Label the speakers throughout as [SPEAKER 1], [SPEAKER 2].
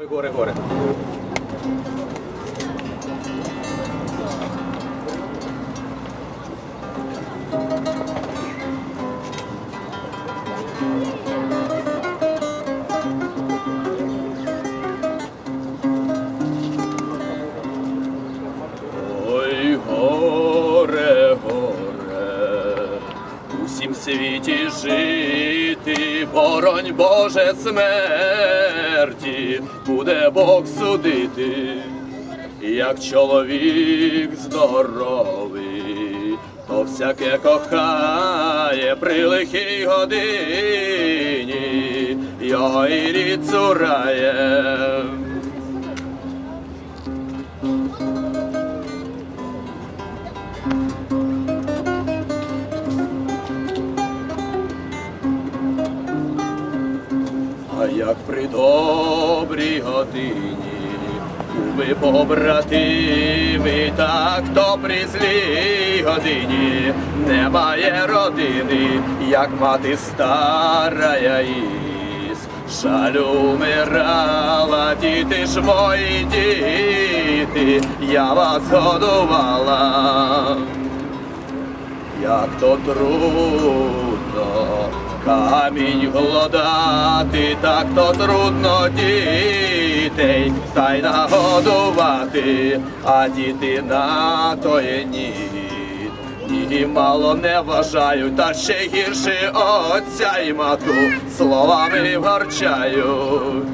[SPEAKER 1] Ой, горе, горе. Горе, горе, усім світі жити, боронь Боже смерті, буде Бог судити, як чоловік здоровий, то всяке кохає при лихій годині, його і рід цурає. А як при добрій годині Куби побратими, так то при злій годині немає родини, як мати стара із жалю умирала, діти ж мої діти, я вас годувала. Як то трудно камінь глодати, так то трудно дітей та й нагодувати, а діти на то є ні. Ні, мало не вважають, та ще гірше отця і матку словами вгарчають.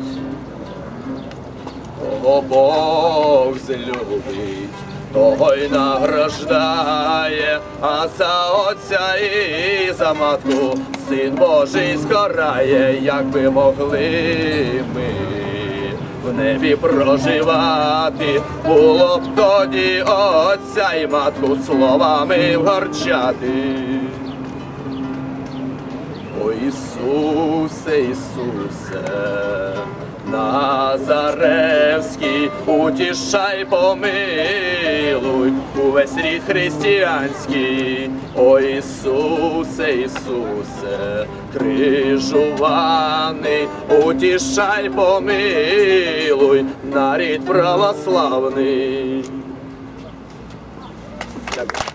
[SPEAKER 1] Кого Бог злюбить, того й награждає, а за отця і за матку син Божий скорає, якби могли ми в небі проживати, було б тоді отця і матку словами вгарчати. О Ісусе, Ісусе, Назаревський, утішай, помилуй, увесь рід християнський, о Ісусе, Ісусе, крижуваний, утішай, помилуй, нарід православний. Дякую.